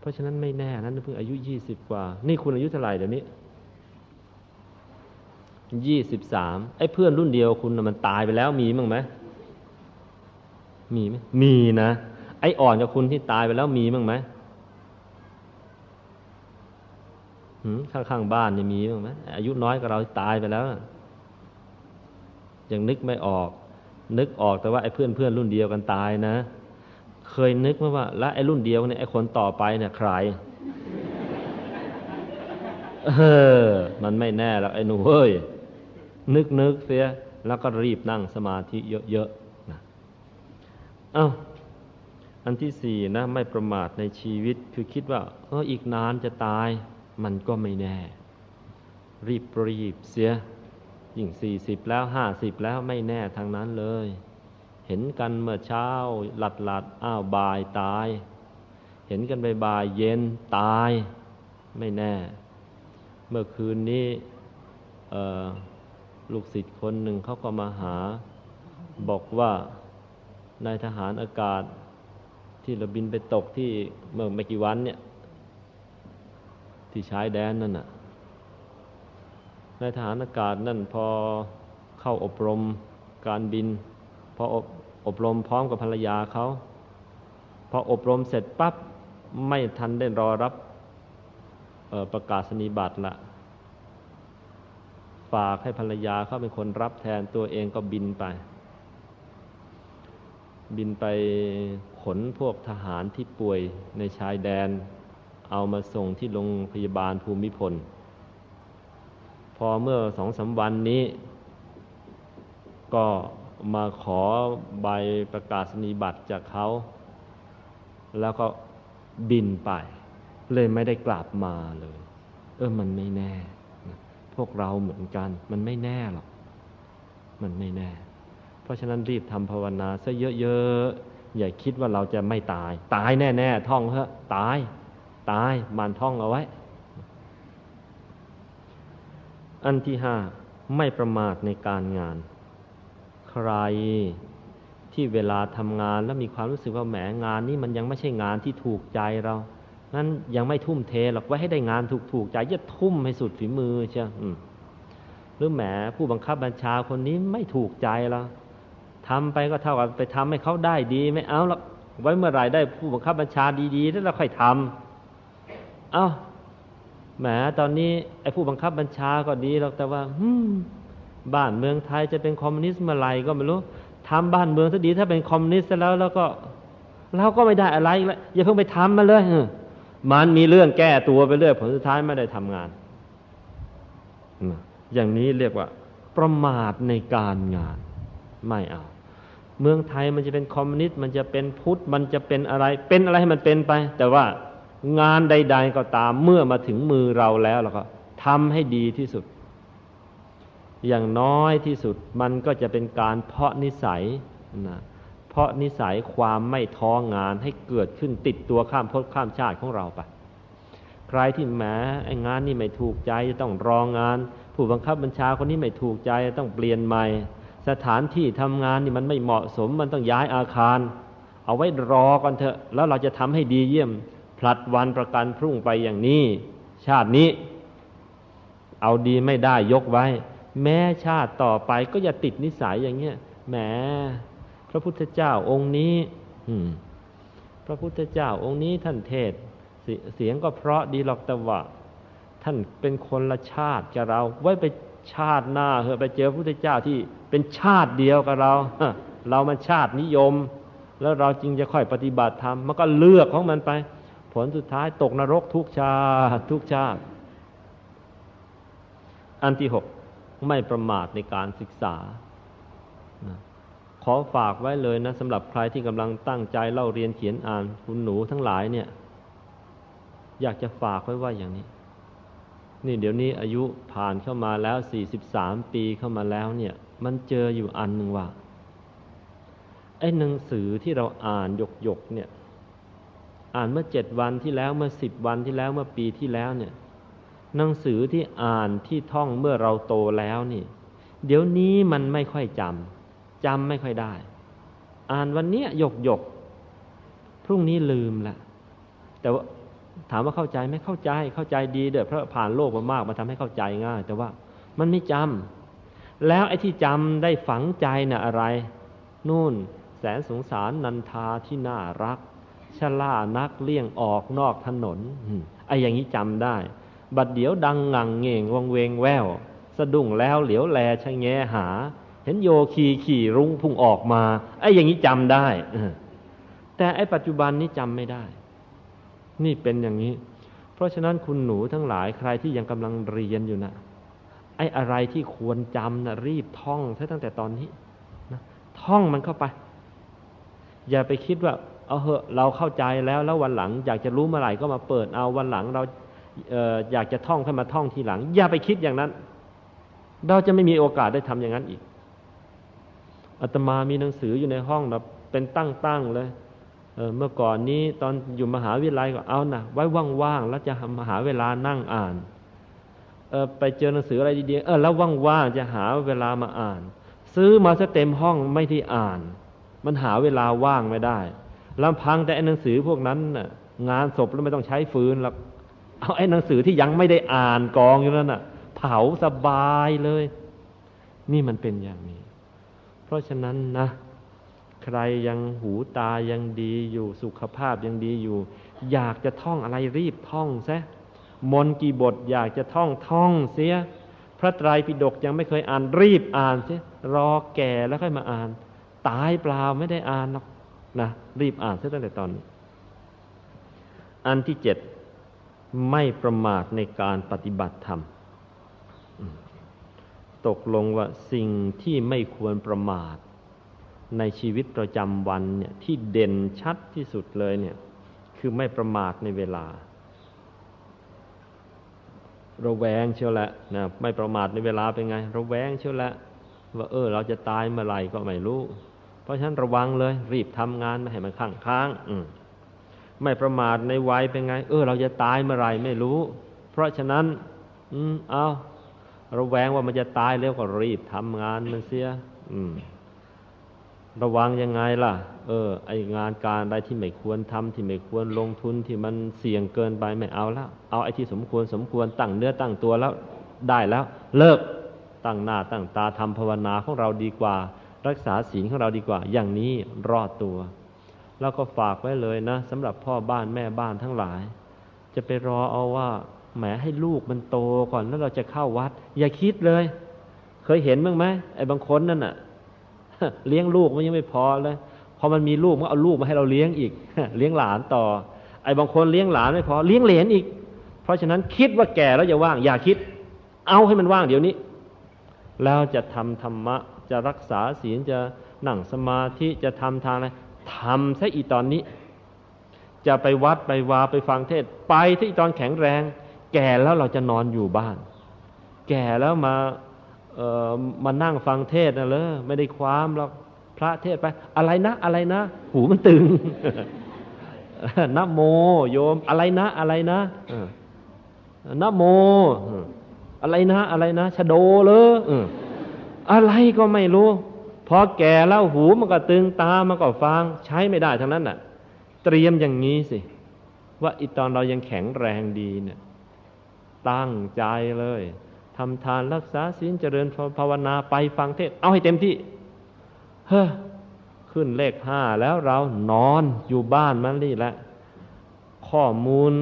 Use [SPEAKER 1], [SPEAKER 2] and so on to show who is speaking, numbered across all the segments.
[SPEAKER 1] เพราะฉะนั้นไม่แน่นั้นเพิ่งอายุยี่สิบกว่า นี่คุณอายุเท่าไหร่เดี๋ยวนี้ยี่สิบสามไอ้เพื่อนรุ่นเดียวคุณมันตายไปแล้วมีมั้งไหมมีไหมมีนะ ไอ้อ่อนกับคุณที่ตายไปแล้วมีมั้งไหมข้างๆบ้านนี่มีมั้งไหมอายุน้อยกว่าเราตายไปแล้วยังนึกไม่ออก นึกออกแต่ว่าไอ้เพื่อนเพื่อนรุ่นเดียวกันตายนะ เคยนึกไหมว่า แล้วไอ้รุ่นเดียวเนี่ยไอ้คนต่อไปเนี่ยใครเออ มันไม่แน่หรอกไอ้หนูเฮ้ย นึกนึกเสีย แล้วก็รีบนั่งสมาธิเยอะๆนะเอ้าอันที่สี่นะ ไม่ประมาทในชีวิตคือคิดว่าเอออีกนานจะตาย มันก็ไม่แน่ รีบรีบเสีย ยิ่งสี่สิบแล้วห้าสิบแล้วไม่แน่ทางนั้นเลย เห็นกันเมื่อเช้า หลัดหลัดอ้าวบ่ายตาย เห็นกันบ่ายเย็นตาย ไม่แน่ เมื่อคืนนี้ลูกศิษย์คนหนึ่งเขาก็มาหา บอกว่านายทหารอากาศที่เราบินไปตกที่เมื่อไม่กี่วันเนี่ย ที่ชายแดนนั่นน่ะนายทหารอากาศนั่นพอเข้าอบรมการบิน พออบ อบรมพร้อมกับภรรยาเขาพออบรมเสร็จปั๊บไม่ทันได้รอรับประกาศนีบัตรละฝากให้ภรรยาเขาเป็นคนรับแทนตัวเองก็บินไป บินไปขนพวกทหารที่ป่วยในชายแดน เอามาส่งที่โรงพยาบาลภูมิพล พอเมื่อสองสาวันนี้ ก็ มาขอใบประกาศนียบัตรจากเขา แล้วก็บินไป เลยไม่ได้กลับมาเลย เออมันไม่แน่ พวกเราเหมือนกัน มันไม่แน่หรอกมันไม่แน่ เพราะฉะนั้นรีบทำภาวนาซะเยอะๆ อย่าคิดว่าเราจะไม่ตาย ตายแน่ๆ ท่องเถอะตาย ตายมันท่องเอาไว้ อันที่ห้าไม่ประมาทในการงาน ใครที่เวลาทำงานแล้วมีความรู้สึกว่าแหมงานนี้มันยังไม่ใช่งานที่ถูกใจเรา นั้นยังไม่ทุ่มเทหรอกไว้ให้ได้งานถูกๆใจจะทุ่มให้สุดฝีมือเชียวหรือแหมผู้บังคับบัญชาคนนี้ไม่ถูกใจเราทำไปก็เท่ากับไปทำให้เขาได้ดีไม่เอาหรอกไว้เมื่อไหร่ได้ผู้บังคับบัญชาดีๆแล้วเราค่อยทำเอา้าแหมตอนนี้ไอ้ผู้บังคับบัญชาก็ดีหรอกแต่ว่า บ้านเมืองไทยจะเป็นคอมมิวนิสต์เมื่อไหร่ก็ไม่รู้ทำบ้านเมืองซะดีถ้าเป็นคอมมิวนิสต์แล้วแล้วก็เราก็ไม่ได้อะไรแล้วอย่าเพิ่งไปทำมาเลยมันมีเรื่องแก้ตัวไปเรื่อยผลสุดท้ายไม่ได้ทำงาน อย่างนี้เรียกว่า ประมาทในการงานไม่เอา เมืองไทยมันจะเป็นคอมมิวนิสต์มันจะเป็นพุทธมันจะเป็นอะไร เป็นอะไรให้มันเป็นไป แต่ว่างานใด ๆ ก็ตามเมื่อมาถึงมือเราแล้วเราก็ทำให้ดีที่สุด อย่างน้อยที่สุดมันก็จะเป็นการเพาะนิสัยนะเพราะนิสัยความไม่ท้องานให้เกิดขึ้นติดตัวข้ามพจข้ามชาติของเราไปใครที่แหมไอ้งานนี่ไม่ถูกใจจะต้องรองงาน ผู้บังคับบัญชาคนนี้ไม่ถูกใจต้องเปลี่ยนใหม่ สถานที่ทำงานนี่มันไม่เหมาะสมมันต้องย้ายอาคาร เอาไว้รอก่อนเถอะ แล้วเราจะทำให้ดีเยี่ยม ผลัดวันประกันพรุ่งไปอย่างนี้ ชาตินี้ เอาดีไม่ได้ยกไว้ แม้ชาติต่อไปก็อย่าติดนิสัยอย่างเงี้ยแหมพระพุทธเจ้าองค์นี้พระพุทธเจ้าองค์นี้ท่านเทศเสียงก็เพราะดีหรอกแต่ว่าท่านเป็นคนละชาติกับเรา ไว้ไปชาติหน้าเหอะไปเจอพระพุทธเจ้าที่เป็นชาติเดียวกับเราเรามันชาตินิยม แล้วเราจึงจะค่อยปฏิบัติธรรมมันก็เลือกของมันไป ผลสุดท้ายตกนรกทุกชาติทุกชาติ อันที่หก ไม่ประมาทในการศึกษา ขอฝากไว้เลยนะสำหรับใครที่กำลังตั้งใจเล่าเรียนเขียนอ่านคุณหนูทั้งหลายเนี่ย อยากจะฝากไว้ว่าอย่างนี้ นี่เดี๋ยวนี้อายุผ่านเข้ามาแล้วสี่สิบสามปีเข้ามาแล้วเนี่ย มันเจออยู่อันหนึ่งว่าไอ้หนังสือที่เราอ่านหยกหยกเนี่ย อ่านเมื่อเจ็ดวันที่แล้วเมื่อสิบวันที่แล้วเมื่อปีที่แล้วเนี่ย หนังสือที่อ่านที่ท่องเมื่อเราโตแล้วนี่ เดี๋ยวนี้มันไม่ค่อยจำจำไม่ค่อยได้ อ่านวันนี้หยกหยกพรุ่งนี้ลืมละแต่ว่าถามว่าเข้าใจไหมเข้าใจเข้าใจดีเด้อเพราะผ่านโลกมามากมันทำให้เข้าใจง่าย แต่ว่ามันไม่จำแล้วไอ้ที่จำได้ฝังใจน่ะอะไร นู่น แสนสงสารนันทาที่น่ารักชล่านักเลี่ยงออกนอกถนนไอ้อย่างนี้จำได้ บัดเดี๋ยวดังงังเง่งวังเวงแวว สะดุ้งแล้วเหลียวแลชะแงหา เห็นโยคีขี่รุ้งพุ่งออกมา ไอ้อย่างนี้จำได้แต่ไอ้ปัจจุบันนี้จำไม่ได้ นี่เป็นอย่างนี้ เพราะฉะนั้นคุณหนูทั้งหลายใครที่ยังกำลังเรียนอยู่นะไอ้อะไรที่ควรจำนะรีบท่องซะตั้งแต่ตอนนี้นะท่องมันเข้าไป อย่าไปคิดว่า เอาเหอะเราเข้าใจแล้วแล้ววันหลังอยากจะรู้เมื่อไหร่ก็มาเปิดเอาวันหลังเรา อยากจะท่องขึ้นมาท่องทีหลัง อย่าไปคิดอย่างนั้น เราจะไม่มีโอกาสได้ทำอย่างนั้นอีกอาตมามีหนังสืออยู่ในห้องแบบเป็นตั้งๆเลยเเมื่อก่อนนี้ตอนอยู่มหาวิทยาลัยก็เอานะไว้ว่างๆแล้วจะมหาเวลานั่งอ่านเอไปเจอหนังสืออะไรดีๆเออแล้วว่างๆจะหาเวลามาอ่าน ซื้อมาซะเต็มห้องไม่ที่อ่าน มันหาเวลาว่างไม่ได้ลำพังแต่หนังสือพวกนั้นน่ะงานศพแล้วไม่ต้องใช้ฟืนหรอก เอาไอ้หนังสือที่ยังไม่ได้อ่านกองอยู่นั่นน่ะ เผาสบายเลย นี่มันเป็นอย่างนี้ เพราะฉะนั้นนะ ใครยังหูตายังดีอยู่สุขภาพยังดีอยู่ อยากจะท่องอะไรรีบท่องซะมนกี่บทอยากจะท่องท่องเสีย พระไตรปิฎกยังไม่เคยอ่านรีบอ่านเสียรอแก่แล้วค่อยมาอ่าน ตายเปล่าไม่ได้อ่านหรอกนะรีบอ่านเสียตั้งแต่ตอนนี้ อันที่เจ็ด ไม่ประมาทในการปฏิบัติธรรม ตกลงว่าสิ่งที่ไม่ควรประมาท ในชีวิตประจำวันเนี่ยที่เด่นชัดที่สุดเลยเนี่ย คือไม่ประมาทในเวลา ระแวงเชียวแหละนะไม่ประมาทในเวลาเป็นไง ระแวงเชียวแหละว่าเออ เราจะตายเมื่อไหร่ก็ไม่รู้ เพราะฉะนั้นระวังเลย รีบทำงานไม่ให้มันค้างค้างอืม ไม่ประมาทในวัยเป็นไง เออ เราจะตายเมื่อไหร่ไม่รู้ เพราะฉะนั้น อืม เอาระแวงว่ามันจะตายแล้วก็รีบทำงานมันเสีย อืม ระวังยังไงล่ะ เออ ไองานการใดที่ไม่ควรทำที่ไม่ควรลงทุนที่มันเสี่ยงเกินไปไม่เอาแล้ว เอาไอ้ที่สมควรสมควรตั้งเนื้อตั้งตัวแล้วได้แล้ว เลิกตั้งหน้าตั้งตาทำภาวนาของเราดีกว่า รักษาศีลของเราดีกว่า อย่างนี้รอดตัว แล้วก็ฝากไว้เลยนะสำหรับพ่อบ้านแม่บ้านทั้งหลาย จะไปรอเอาว่าแหมให้ลูกมันโตก่อนแล้วเราจะเข้าวัด อย่าคิดเลย เคยเห็นบ้างไหมไอ้บางคนนั่นน่ะ เลี้ยงลูกมันยังไม่พอเลยพอมันมีลูกมันเอาลูกมาให้เราเลี้ยงอีก เลี้ยงหลานต่อ ไอ้บางคนเลี้ยงหลานไม่พอเลี้ยงเหลนอีก เพราะฉะนั้นคิดว่าแก่แล้วอย่าว่าง อย่าคิด เอาให้มันว่างเดี๋ยวนี้ แล้วจะทำธรรมะจะรักษาศีลจะนั่งสมาธิจะทำทางอะไร ทำซะอีตอนนี้ จะไปวัดไปวาไปฟังเทศ ไปที่ตอนแข็งแรง แก่แล้วเราจะนอนอยู่บ้าน แก่แล้วมาเออมานั่งฟังเทศนะเลยไม่ได้ความหรอกพระเทศไป อะไรนะ อะไรนะ หูมันตึงนะโม โยม อะไรนะ อะไรนะนะโม อะไรนะ อะไรนะชะโดเลยอะไรก็ไม่รู้ พอแก่แล้วหูมันก็ตึงตามันก็ฟังใช้ไม่ได้ทั้งนั้นน่ะ เตรียมอย่างนี้สิ ว่าอีตอนเรายังแข็งแรงดีเนี่ย ตั้งใจเลยทำทานรักษาศีลเจริญภาวนาไปฟังเทศ เอาให้เต็มที่ เฮ้อขึ้นเลขห้าแล้วเรานอนอยู่บ้านมันนี่แหละข้อมูล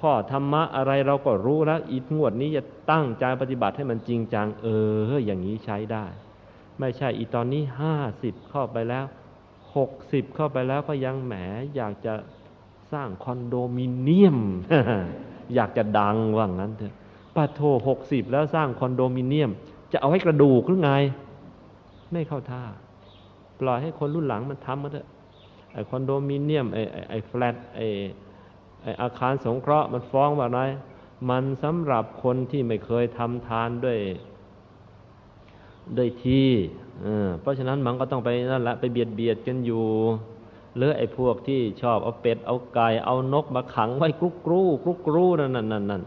[SPEAKER 1] ข้อธรรมะอะไรเราก็รู้แล้วอีกงวดนี้จะตั้งใจปฏิบัติให้มันจริงจัง เออ อย่างนี้ใช้ได้ ไม่ใช่อีตอนนี้ห้าสิบเข้าไปแล้วหกสิบเข้าไปแล้วก็ยังแหมอยากจะสร้างคอนโดมิเนียม อยากจะดังว่างั้นเถอะปาโทหกสิบแล้วสร้างคอนโดมิเนียม จะเอาให้กระดูกหรือไง ไม่เข้าท่า ปล่อยให้คนรุ่นหลังมันทำมาเถอะไอคอนโดมิเนียมไอไอแฟลตไอไออาคารสงเคราะห์มันฟ้องว่าไงมันสำหรับคนที่ไม่เคยทำทานด้วย ด้วยที่เพราะฉะนั้นมันก็ต้องไปนั่นแหละไปเบียดเบียดกันอยู่หรือไอ้พวกที่ชอบเอาเป็ดเอาไก่เอานกมาขังไว้กรุกรูกรุกรูนั่นนั่นนั่น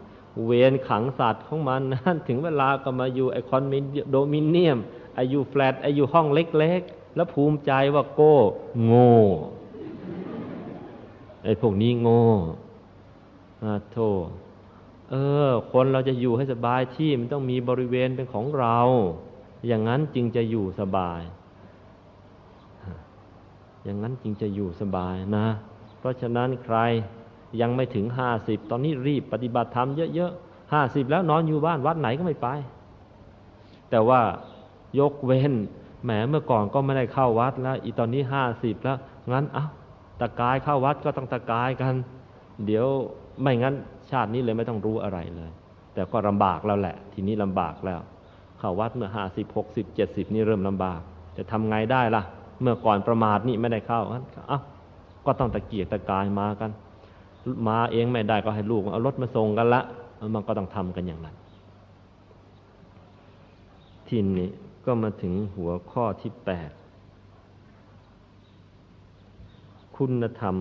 [SPEAKER 1] เวรขังสัตว์ของมันนั่นถึงเวลาก็มาอยู่ไอคอนโดมิเนียมอายุแฟลตอายุห้องเล็ก ๆ แล้วภูมิใจว่าโก้โง่ไอพวกนี้โง่อาโทเออ คนเราจะอยู่ให้สบายที่มันต้องมีบริเวณเป็นของเรา อย่างนั้นจึงจะอยู่สบาย อย่างนั้นจึงจะอยู่สบายนะ เพราะฉะนั้นใครยังไม่ถึงห้าสิบตอนนี้รีบปฏิบัติธรรมเยอะๆห้าสิบแล้วนอนอยู่บ้านวัดไหนก็ไม่ไป แต่ว่ายกเว้นแหมเมื่อก่อนก็ไม่ได้เข้าวัดแล้ว อีตอนนี้ห้าสิบแล้วงั้นเอา้าตะกายเข้าวัดก็ต้องตะกายกัน เดี๋ยวไม่งั้นชาตินี้เลยไม่ต้องรู้อะไรเลย แต่ก็ลำบากแล้วแหละ ทีนี้ลำบากแล้ว เข้าวัดเมื่อห้าสิบหกสิบเจ็ดสิบนี่เริ่มลำบาก จะทำไงได้ล่ะ เมื่อก่อนประมาทนี่ไม่ได้เข้างั้นเอ้าก็ต้องตะเกียกตะกายมากัน มาเองไม่ได้ก็ให้ลูกเอารถมาส่งกันละมันก็ต้องทำกันอย่างนั้น ทีนี้ก็มาถึงหัวข้อที่แปดคุณธรรม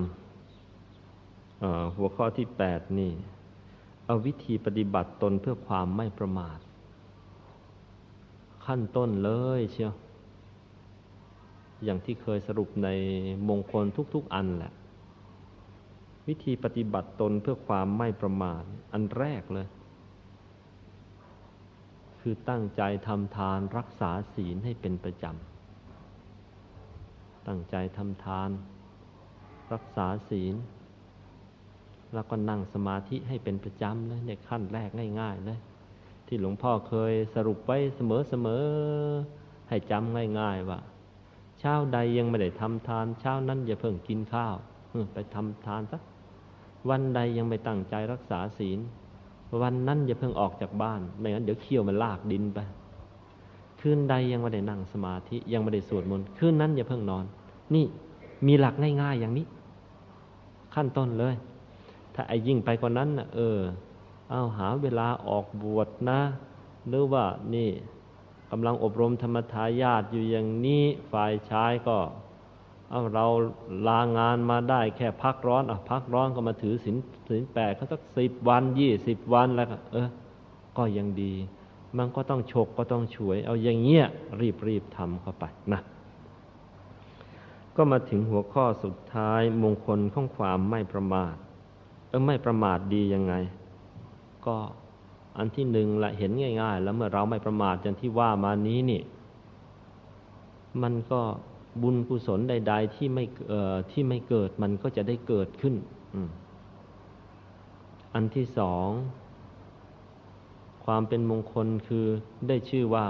[SPEAKER 1] หัวข้อที่แปดนี่ เอาวิธีปฏิบัติตนเพื่อความไม่ประมาท ขั้นต้นเลยเชียว อย่างที่เคยสรุปในมงคลทุกๆอันแหละ วิธีปฏิบัติตนเพื่อความไม่ประมาทอันแรกเลย คือตั้งใจทำทานรักษาศีลให้เป็นประจำ ตั้งใจทำทาน รักษาศีล แล้วก็นั่งสมาธิให้เป็นประจำเลยในขั้นแรกง่าย ๆ เลย ที่หลวงพ่อเคยสรุปไว้เสมอๆให้จำง่ายๆว่าเช้าใดยังไม่ได้ทำทาน เช้านั้นอย่าเพิ่งกินข้าวไปทำทานสักวันใดยังไม่ตั้งใจรักษาศีล วันนั้นอย่าเพิ่งออกจากบ้านไม่งั้นเดี๋ยวเขี้ยวมันลากดินไปคืนใดยังไม่ได้นั่งสมาธิยังไม่ได้สวดมนต์คืนนั้นอย่าเพิ่งนอน นี่มีหลักง่ายๆอย่างนี้ ขั้นต้นเลย ถ้าไอ้ยิ่งไปกว่านั้นเออ เอาหาเวลาออกบวชนะ หรือว่านี่กำลังอบรมธรรมทายาทอยู่อย่างนี้ฝ่ายชายก็เอาเราลางานมาได้แค่พักร้อนอะพักร้อนก็มาถือศีลศีลแปดเขาสักสิบวันยี่สิบวันแล้วก็เออก็ยังดี มันก็ต้องฉกก็ต้องช่วย เอาอย่างเงี้ยรีบรีบทำเข้าไปนะก็มาถึงหัวข้อสุดท้ายมงคลของความไม่ประมาทเออไม่ประมาทดียังไง ก็อันที่หนึ่งละเห็นง่าย ๆ แล้วเมื่อเราไม่ประมาทอย่างที่ว่ามานี้นี่ มันก็บุญกุศลใด ๆ ที่ไม่เอ่อที่ไม่เกิดมันก็จะได้เกิดขึ้นอันที่สองความเป็นมงคลคือได้ชื่อว่า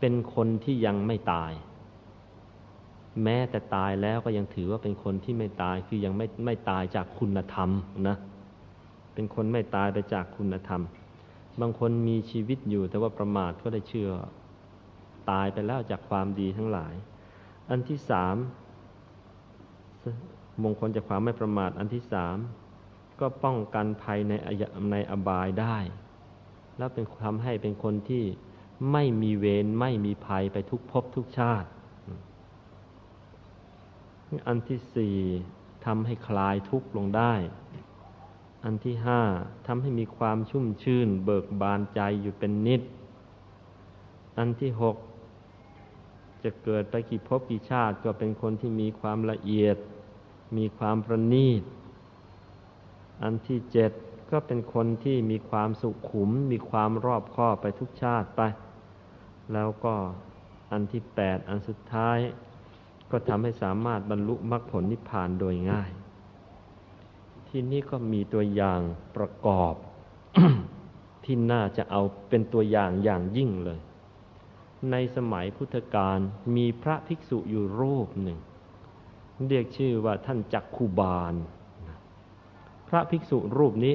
[SPEAKER 1] เป็นคนที่ยังไม่ตาย แม้แต่ตายแล้วก็ยังถือว่าเป็นคนที่ไม่ตายคือยังไม่ไม่ตายจากคุณธรรมนะ เป็นคนไม่ตายไปจากคุณธรรม บางคนมีชีวิตอยู่แต่ว่าประมาทก็ได้เชื่อ ตายไปแล้วจากความดีทั้งหลาย อันที่สามมงคลจากความไม่ประมาท อันที่สามก็ป้องกันภัยในในอบายได้ แล้วเป็นทำให้เป็นคนที่ไม่มีเวรไม่มีภัยไปทุกภพทุกชาติ อันที่สี่ทำให้คลายทุกข์ลงได้ อันที่ห้าทำให้มีความชุ่มชื่น เบิกบานใจอยู่เป็นนิด อันที่หกจะเกิดไปกี่ภพกี่ชาติก็เป็นคนที่มีความละเอียด มีความประณีต อันที่เจ็ดก็เป็นคนที่มีความสุขุม มีความรอบคอบไปทุกชาติไป แล้วก็อันที่แปดอันสุดท้าย ก็ทำให้สามารถบรรลุมรรคผลนิพพานโดยง่าย ที่นี้ก็มีตัวอย่างประกอบ ที่น่าจะเอาเป็นตัวอย่างอย่างยิ่งเลย ในสมัยพุทธกาลมีพระภิกษุอยู่รูปหนึ่ง เรียกชื่อว่าท่านจักคูบาล พระภิกษุรูปนี้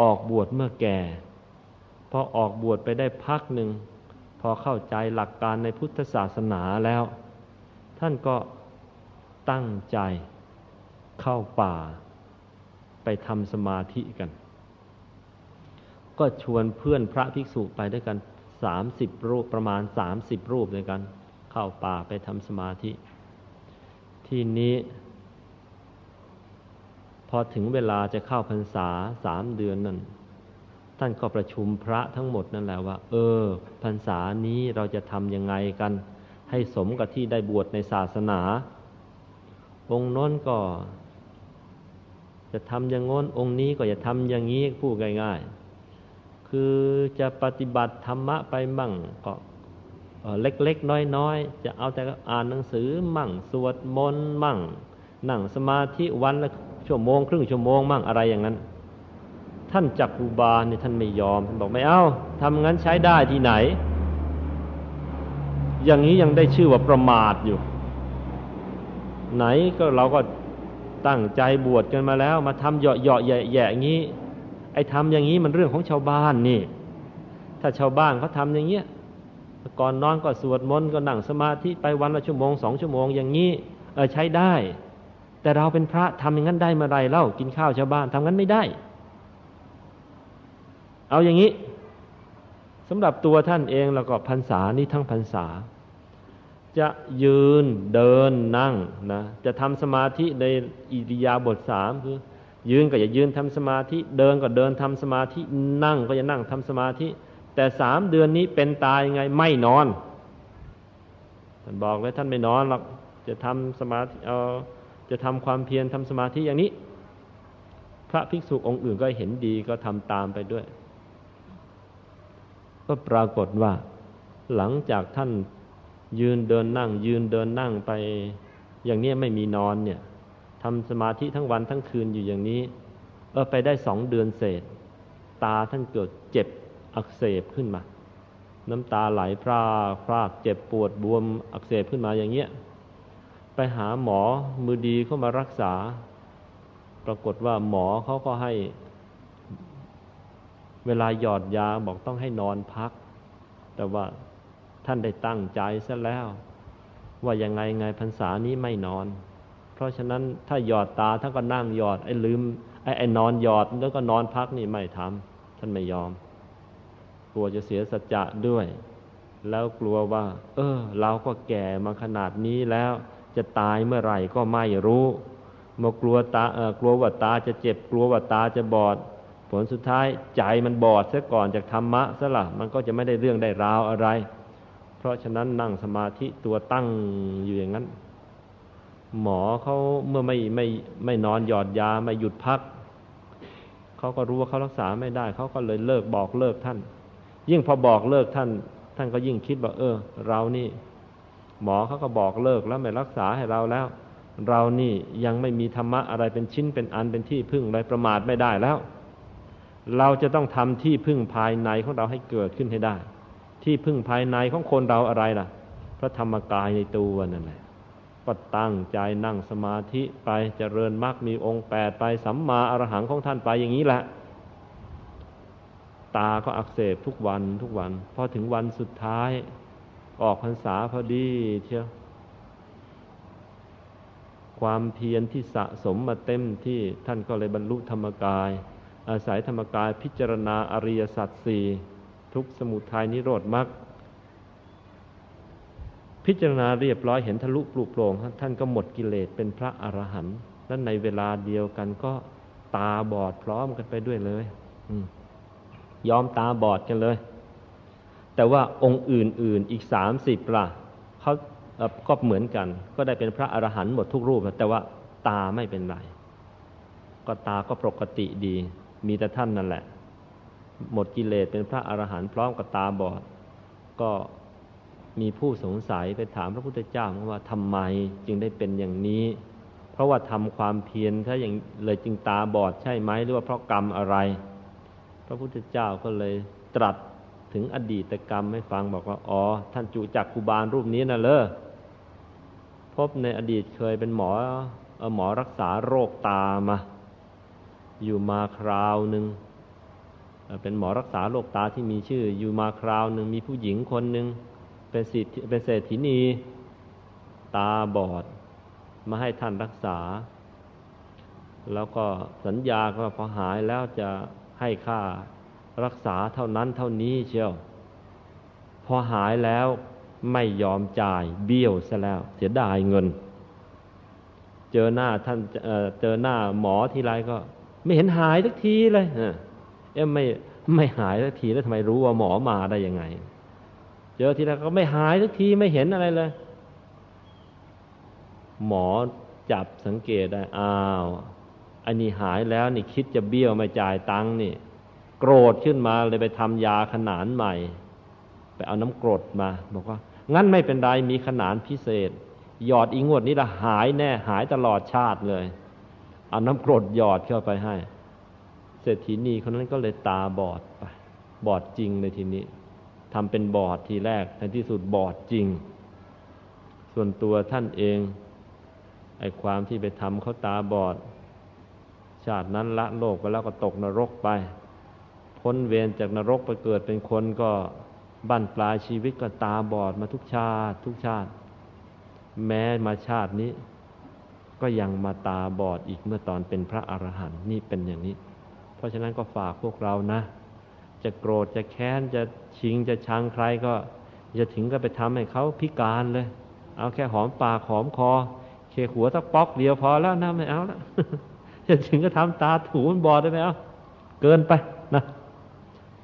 [SPEAKER 1] ออกบวชเมื่อแก่ พอออกบวชไปได้พักหนึ่ง พอเข้าใจหลักการในพุทธศาสนาแล้ว ท่านก็ตั้งใจเข้าป่า ไปทำสมาธิกัน ก็ชวนเพื่อนพระภิกษุไปด้วยกันสามสิบรูปประมาณสามสิบรูปด้วยกัน เข้าป่าไปทำสมาธิ ทีนี้ พอถึงเวลาจะเข้าพรรษาสามเดือนนั่นท่านก็ประชุมพระทั้งหมดนั่นแหละว่า เออ พรรษานี้เราจะทำยังไงกัน ให้สมกับที่ได้บวชในศาสนา องค์น้นก็ จะทำอย่างงน้นองค์นี้ก็จะทำอย่างนี้พูดง่ายๆ คือจะปฏิบัติธรรมะไปมั่งก็เล็กๆ น้อยๆ จะเอาแต่อ่านหนังสือมั่ง สวดมนต์มั่ง นั่งสมาธิวันละชั่วโมง ครึ่งชั่วโมงมั่งอะไรอย่างนั้น ท่านจักรูบาลเนี่ยท่านไม่ยอมท่านบอกไม่เอาทำงั้นใช้ได้ที่ไหน อย่างนี้ยังได้ชื่อว่าประมาทอยู่ ไหนก็เราก็ ตั้งใจบวชกันมาแล้ว มาทำเหยาะเหยาะแย่แย่อย่างนี้ ไอ้ทำอย่างนี้มันเรื่องของชาวบ้านนี่ ถ้าชาวบ้านเขาทำอย่างเงี้ยก่อนนอนก็สวดมนต์ก็นั่งสมาธิไปวันละชั่วโมงสองชั่วโมงอย่างนี้เออใช้ได้ แต่เราเป็นพระทำอย่างนั้นได้เมื่อไรเล่ากินข้าวชาวบ้านทำงั้นไม่ได้ เอาอย่างนี้สำหรับตัวท่านเองแล้วก็พรรษานี้ทั้งพรรษา จะยืนเดินนั่งนะจะทำสมาธิในอิริยาบถสามคือ ยืนก็อย่ายืนทำสมาธิ เดินก็เดินทำสมาธินั่งก็อย่านั่งทำสมาธิ แต่สามเดือนนี้เป็นตายยังไงไม่นอนท่านบอกเลยท่านไม่นอนหรอกจะทำสมาธิเอาจะทำความเพียรทำสมาธิอย่างนี้ พระภิกษุองค์อื่นก็เห็นดีก็ทำตามไปด้วย ก็ปรากฏว่า หลังจากท่าน ยืนเดินนั่ง ยืนเดินนั่งไป อย่างนี้ไม่มีนอนเนี่ยทำสมาธิทั้งวันทั้งคืนอยู่อย่างนี้ เออไปได้สองเดือนเศษ ตาท่านเกิดเจ็บอักเสบขึ้นมา น้ำตาไหลพรากพรากเจ็บปวดบวมอักเสบขึ้นมาอย่างเงี้ยไปหาหมอมือดีเข้ามารักษา ปรากฏว่าหมอเขาก็ให้ เวลาหยอดยาบอกต้องให้นอนพัก แต่ว่า ท่านได้ตั้งใจซะแล้ว ว่ายังไงไงพรรษานี้ไม่นอน เพราะฉะนั้นถ้าหยอดตาท่านก็นั่งหยอดไอ้ลืมไอ้ไอ้นอนหยอดแล้วก็นอนพักนี่ไม่ทำท่านไม่ยอม กลัวจะเสียสัจจะด้วย แล้วกลัวว่า เออ เราก็แก่มาขนาดนี้แล้ว จะตายเมื่อไหร่ก็ไม่รู้มากลัวตาเออกลัวว่าตาจะเจ็บกลัวว่าตาจะบอด ผลสุดท้ายใจมันบอดซะก่อนจากธรรมะซะละมันก็จะไม่ได้เรื่องได้ราวอะไร ราะฉะนั้นนั่งสมาธิตัวตั้งอยู่อย่างนั้น หมอเขาเมื่อไม่ไม่ไม่นอนหยอดยาไม่หยุดพักเขาก็รู้ว่าเขารักษาไม่ได้เขาก็เลยเลิกบอกเลิกท่าน ยิ่งพอบอกเลิกท่าน ท่านก็ยิ่งคิดว่าเออ เรานี่ หมอเขาก็บอกเลิกแล้วไม่รักษาให้เราแล้ว เรานี่ยังไม่มีธรรมะอะไรเป็นชิ้นเป็นอันเป็นที่พึ่งอะไรประมาทไม่ได้แล้ว เราจะต้องทำที่พึ่งภายในของเราให้เกิดขึ้นให้ได้ ที่พึ่งภายในของคนเราอะไรล่ะ พระธรรมกายในตัวนั่นแหละก็ตั้งใจนั่งสมาธิไปเจริญมรรคมีองค์แปดไปสัมมาอรหังของท่านไปอย่างนี้แหละตาก็อักเสบทุกวันทุกวัน พอถึงวันสุดท้าย ออกพรรษาพอดีเชียวความเพียรที่สะสมมาเต็มที่ท่านก็เลยบรรลุธรรมกาย อาศัยธรรมกายพิจารณาอริยสัจสี่ ทุกสมุทัยนิโรธมรรคพิจารณาเรียบร้อยเห็นทะลุปลุกโปร่งท่านก็หมดกิเลสเป็นพระอรหันต์และในเวลาเดียวกันก็ตาบอดพร้อมกันไปด้วยเลยอยอมตาบอดกันเลย แต่ว่าองค์อื่น ๆ อีกสามสิบล่ะเขาก็เหมือนกัน ก็ได้เป็นพระอรหันต์หมดทุกรูปแต่ว่าตาไม่เป็นไร ก็ตาก็ปกติดี มีแต่ท่านนั่นแหละ หมดกิเลสเป็นพระอรหันต์พร้อมกับตาบอด ก็มีผู้สงสัยไปถามพระพุทธเจ้าว่าทำไมจึงได้เป็นอย่างนี้ เพราะว่าทำความเพียรถ้าอย่างเลยจึงตาบอดใช่ไหมหรือว่าเพราะกรรมอะไร พระพุทธเจ้าก็เลยตรัสถึงอดีตกรรมให้ฟังบอกว่าอ๋อ ท่านจุจักกุบาลรูปนี้นะเลอพบในอดีตเคยเป็นหมอหมอรักษาโรคตามา อยู่มาคราวหนึ่ง เป็นหมอรักษาโรคตาที่มีชื่ออยู่มาคราวหนึ่งมีผู้หญิงคนหนึ่งเป็นสิทธิเป็นเศรษฐินี ตาบอด มาให้ท่านรักษา แล้วก็สัญญาว่าพอหายแล้วจะให้ค่ารักษาเท่านั้นเท่านี้เชียว พอหายแล้วไม่ยอมจ่ายเบี้ยวซะแล้วเสียดายเงิน เจอหน้าท่านเจอหน้าหมอทีไรก็ ไม่เห็นหายสักทีเลย เอ๊ะไม่ไม่หายสักทีแล้วทำไมรู้ว่าหมอมาได้ยังไง เจอทีไรก็ไม่หายสักทีไม่เห็นอะไรเลย หมอจับสังเกตได้อ้าวอันนี้หายแล้วนี่คิดจะเบี้ยวไม่จ่ายตังค์นี่ โกรธขึ้นมาเลยไปทำยาขนานใหม่ ไปเอาน้ำกรดมา บอกว่า งั้นไม่เป็นไรมีขนานพิเศษ หยอดอีงวดนี้ละหายแน่หายตลอดชาติเลยเอาน้ำกรดหยอดเข้าไปให้ เศรษฐีนีคนนั้นก็เลยตาบอดไปบอดจริงเลยทีนี้ทำเป็นบอดทีแรกในที่สุดบอดจริง ส่วนตัวท่านเองไอ้ความที่ไปทำเขาตาบอด ชาตินั้นละโลกไปแล้วก็ตกนรกไป พ้นเวรจากนรกไปเกิดเป็นคนก็บั้นปลายชีวิตก็ตาบอดมาทุกชาติ ทุกชาติ แม้มาชาตินี้ ก็ยังมาตาบอดอีกเมื่อตอนเป็นพระอรหันต์นี่เป็นอย่างนี้ เพราะฉะนั้นก็ฝากพวกเรานะ จะโกรธจะแค้นจะชิงจะชังใครก็จะถึงก็ไปทำให้เขาพิการเลย เอาแค่หอมปากหอมคอ เคหัวสักป๊อกเดียวพอแล้วนะไม่เอาแล้วจะถึงก็ทำตาถูมันบอดได้ไหมเอาเกินไปนะ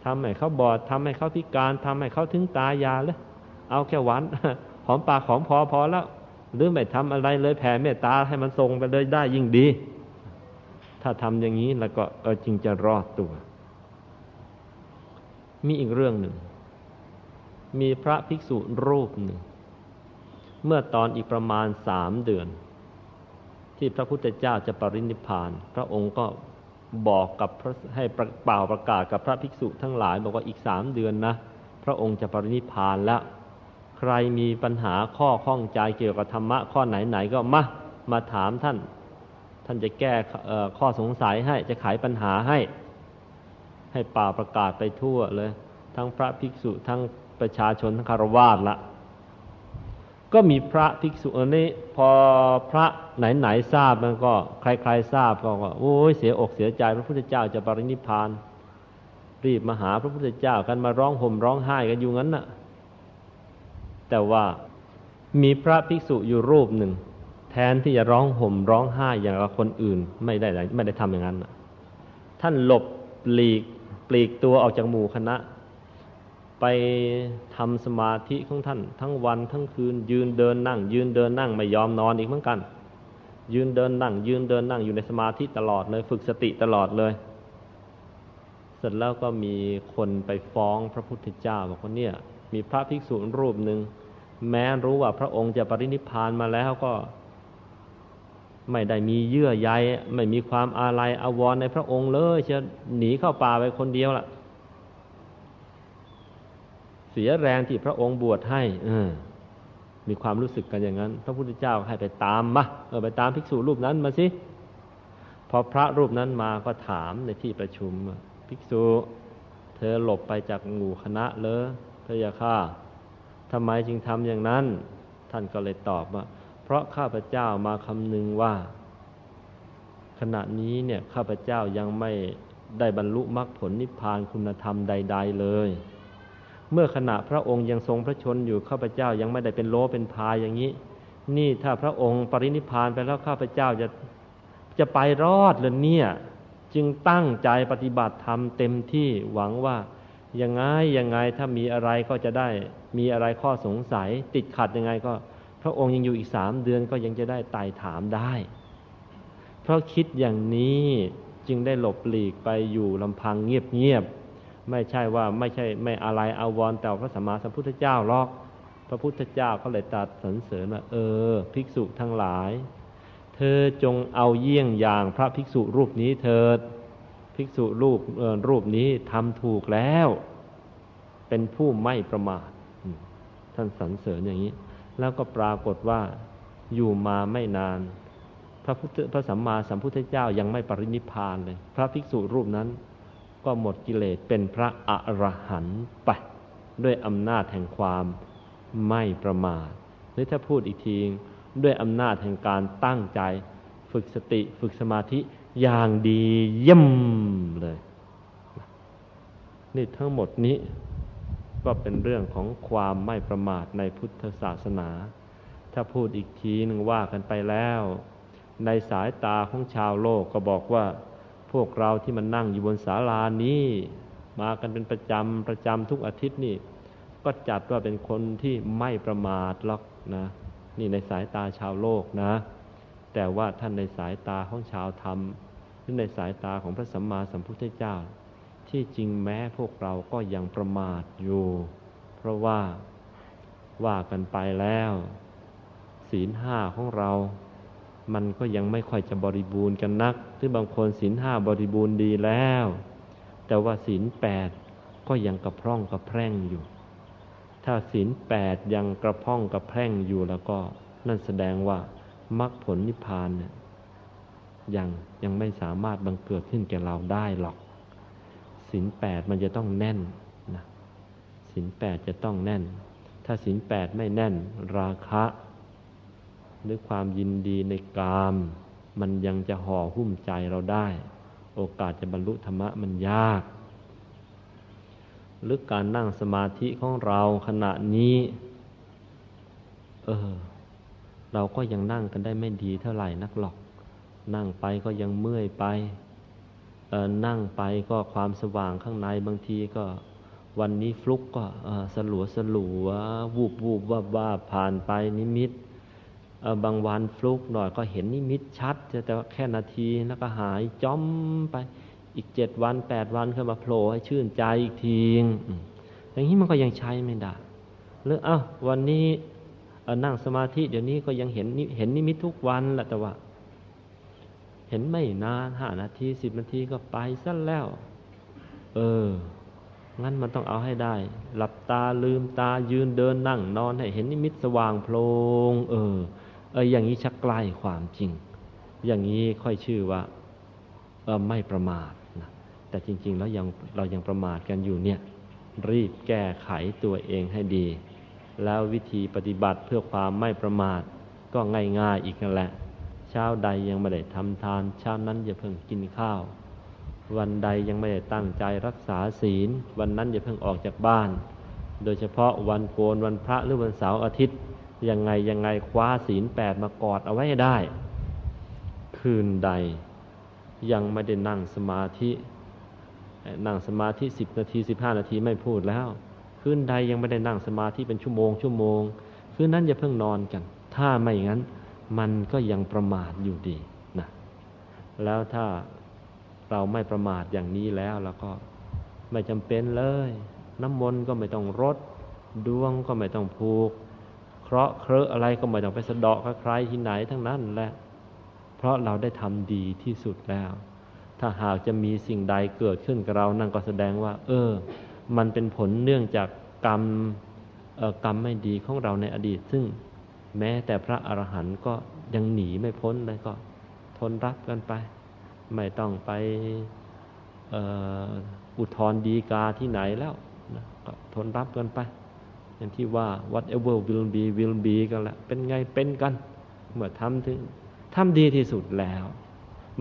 [SPEAKER 1] ทำให้เขาบอดทำให้เขาพิการทำให้เขาถึงตายาเลยเอาแค่หวานหอมปากหอมคอพอแล้ว หรือไม่ทำอะไรเลยแผ่เมตตาให้มันทรงไปเลยได้ยิ่งดี ถ้าทำอย่างนี้แล้วก็เออจริงจะรอดตัว มีอีกเรื่องหนึ่ง มีพระภิกษุรูปหนึ่ง เมื่อตอนอีกประมาณสามเดือน ที่พระพุทธเจ้าจะปรินิพพาน พระองค์ก็บอกกับให้เป่าประกาศกับพระภิกษุทั้งหลาย บอกว่าอีกสามเดือนนะ พระองค์จะปรินิพพานแล้ว ใครมีปัญหาข้อข้องใจเกี่ยวกับธรรมะข้อไหนๆก็มามาถามท่าน ท่านจะแก้ข้อสงสัยให้จะไขปัญหาให้ ให้ป่าประกาศไปทั่วเลย ทั้งพระภิกษุทั้งประชาชนทั้งคารวาสละ ก็มีพระภิกษุอันนี้พอพระไหนๆทราบมันก็ใครๆทราบก็ว่าโอ้ยเสียอกเสียใจพระพุทธเจ้าจะปรินิพาน รีบมาหาพระพุทธเจ้ากันมาร้องห่มร้องไห้กันอยู่งั้นน่ะ แต่ว่ามีพระภิกษุอยู่รูปหนึ่ง แทนที่จะร้องห่มร้องไห้อย่างกับคนอื่น ไม่ได้ไม่ได้ทำอย่างนั้นท่านหลบปลีกปลีกตัวออกจากหมู่คณะ ไปทำสมาธิของท่าน ทั้งวันทั้งคืน ยืนเดินนั่ง ยืนเดินนั่งไม่ยอมนอนอีกเหมือนกัน ยืนเดินนั่ง ยืนเดินนั่งอยู่ในสมาธิตลอดเลยฝึกสติตลอดเลย เสร็จแล้วก็มีคนไปฟ้องพระพุทธเจ้าบอกว่าเนี่ยมีพระภิกษุรูปหนึ่งแม้รู้ว่าพระองค์จะปรินิพพานมาแล้วก็ ไม่ได้มีเยื่อใยไม่มีความอาลัยอาวรในพระองค์เลยจะหนีเข้าป่าไปคนเดียวล่ะ เสียแรงที่พระองค์บวชให้เออมีความรู้สึกกันอย่างนั้น พระพุทธเจ้าให้ไปตามมาเออไปตามภิกษุรูปนั้นมาสิพอพระรูปนั้นมาก็ถามในที่ประชุมภิกษุเธอหลบไปจากหมู่คณะเลยพระยาค่าทำไมจึงทำอย่างนั้น ท่านก็เลยตอบว่า เพราะข้าพเจ้ามาคำนึงว่า ขณะนี้เนี่ยข้าพเจ้ายังไม่ได้บรรลุมรรคผลนิพพานคุณธรรมใด ๆ เลย เมื่อขณะพระองค์ยังทรงพระชนอยู่ข้าพเจ้ายังไม่ได้เป็นโลเป็นพายอย่างนี้ นี่ถ้าพระองค์ปรินิพานไปแล้วข้าพเจ้าจะจะไปรอดเลยเนี่ย จึงตั้งใจปฏิบัติธรรมเต็มที่หวังว่ายังไงยังไงถ้ามีอะไรก็จะได้ มีอะไรข้อสงสัย ติดขัดยังไงก็ พระองค์ยังอยู่อีกสามเดือนก็ยังจะได้ไต่ถามได้ เพราะคิดอย่างนี้จึงได้หลบหลีกไปอยู่ลำพังเงียบๆไม่ใช่ว่าไม่ใช่ไม่อะไรอาวรแต่พระสัมมาสัมพุทธเจ้าหรอก พระพุทธเจ้าก็เลยตัดสรรเสริญว่าเออ ภิกษุทั้งหลาย เธอจงเอาเยี่ยงอย่างพระภิกษุรูปนี้เถิดภิกษุรูปรูปนี้ทำถูกแล้ว เป็นผู้ไม่ประมาทท่านสรรเสริญอย่างนี้ แล้วก็ปรากฏว่าอยู่มาไม่นาน พระพุทธพระสัมมาสัมพุทธเจ้ายังไม่ปรินิพานเลย พระภิกษุรูปนั้น ก็หมดกิเลสเป็นพระอรหันต์ไป ด้วยอำนาจแห่งความไม่ประมาทหรือถ้าพูดอีกทีด้วยอำนาจแห่งการตั้งใจ ฝึกสติฝึกสมาธิอย่างดีเยี่ยมเลย นี่ทั้งหมดนี้ ก็เป็นเรื่องของความไม่ประมาทในพุทธศาสนา ถ้าพูดอีกทีหนึ่งว่ากันไปแล้ว ในสายตาของชาวโลกก็บอกว่า พวกเราที่มันนั่งอยู่บนศาลานี้ มากันเป็นประจำประจำทุกอาทิตย์นี่ ก็จัดว่าเป็นคนที่ไม่ประมาทหรอกนะ นี่ในสายตาชาวโลกนะ แต่ว่าท่านในสายตาของชาวธรรมหรือในสายตาของพระสัมมาสัมพุทธเจ้า ที่จริงแม้พวกเราก็ยังประมาทอยู่ เพราะว่าว่ากันไปแล้ว ศีลห้าของเรา มันก็ยังไม่ค่อยจะบริบูรณ์กันนักหรือบางคนศีลห้าบริบูรณ์ดีแล้ว แต่ว่าศีลแปดก็ยังกระพร่องกระแพร่งอยู่ ถ้าศีลแปดยังกระพ้องกระแพร่งอยู่แล้วก็นั่นแสดงว่ามรรคผลนิพพานเนี่ยยังยังไม่สามารถบังเกิดขึ้นแก่เราได้หรอก ศีลแปดมันจะต้องแน่นนะศีลแปดจะต้องแน่น ถ้าศีลแปดไม่แน่น ราคะหรือความยินดีในกาม มันยังจะห่อหุ้มใจเราได้ โอกาสจะบรรลุธรรมะมันยาก หรือการนั่งสมาธิของเราขณะนี้ เออ เราก็ยังนั่งกันได้ไม่ดีเท่าไหร่นักหรอก นั่งไปก็ยังเมื่อยไป นั่งไปก็ความสว่างข้างในบางทีก็วันนี้ฟลุกก็สลัวสลัววูบวูบว่าว่าผ่านไปนิมิตบางวันฟลุกหน่อยก็เห็นนิมิตชัดแต่แค่นาทีแล้วก็หายจ้อมไปอีกเจ็ดวันแปดวันขึ้นมาโผล่ให้ชื่นใจอีกทีอย่างนี้มันก็ยังใช้ไม่ได้หรืออ้าววันนี้นั่งสมาธิเดี๋ยวนี้ก็ยังเห็นเห็นนิมิตทุกวันแหละแต่ว่า เห็นไม่นานห้านาทีสิบนาทีก็ไปซะแล้ว เออ งั้นมันต้องเอาให้ได้ หลับตาลืมตายืนเดินนั่งนอนให้เห็นนิมิตสว่างโพลงเออ เออ อย่างนี้ชักใกล้ความจริง อย่างนี้ค่อยชื่อว่า เออไม่ประมาทนะแต่จริง ๆ แล้วยังเรายังประมาทกันอยู่เนี่ย รีบแก้ไขตัวเองให้ดี แล้ววิธีปฏิบัติเพื่อความไม่ประมาทก็ง่ายๆอีกนั่นแหละ เช้าใดยังไม่ได้ทำทาน เช้านั้นอย่าเพิ่งกินข้าว วันใดยังไม่ได้ตั้งใจรักษาศีล วันนั้นอย่าเพิ่งออกจากบ้าน โดยเฉพาะวันโกนวันพระหรือวันเสาร์อาทิตย์ยังไงยังไงคว้าศีลแปดมากอดเอาไว้ให้ได้ คืนใดยังไม่ได้นั่งสมาธิ นั่งสมาธิสิบนาทีสิบห้านาทีไม่พูดแล้วคืนใดยังไม่ได้นั่งสมาธิเป็นชั่วโมงชั่วโมงคืนนั้นอย่าเพิ่งนอนกัน ถ้าไม่งั้น มันก็ยังประมาทอยู่ดีนะแล้วถ้าเราไม่ประมาทอย่างนี้แล้วเราก็ไม่จำเป็นเลย น้ำมนต์ก็ไม่ต้องรดดวงก็ไม่ต้องผูก เคราะห์เคราะอะไรก็ไม่ต้องไปสะเดาะกับใครที่ไหนทั้งนั้นแหละเพราะเราได้ทำดีที่สุดแล้ว ถ้าหากจะมีสิ่งใดเกิดขึ้นกับเรานั่นก็แสดงว่า เออ มันเป็นผลเนื่องจากกรรมกรรมไม่ดีของเราในอดีต ซึ่ง แม้แต่พระอรหันต์ก็ยังหนีไม่พ้นเลยก็ทนรับกันไป ไม่ต้องไปอุทธรดีกาที่ไหนแล้วนะก็ทนรับกันไป อย่างที่ว่า whatever will be will be กันแหละเป็นไงเป็นกัน เมื่อทำถึงทำดีที่สุดแล้ว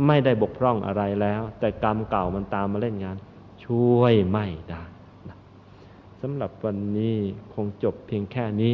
[SPEAKER 1] ไม่ได้บกพร่องอะไรแล้ว แต่กรรมเก่ามันตามมาเล่นงาน ช่วยไม่ได้สำหรับวันนี้คงจบเพียงแค่นี้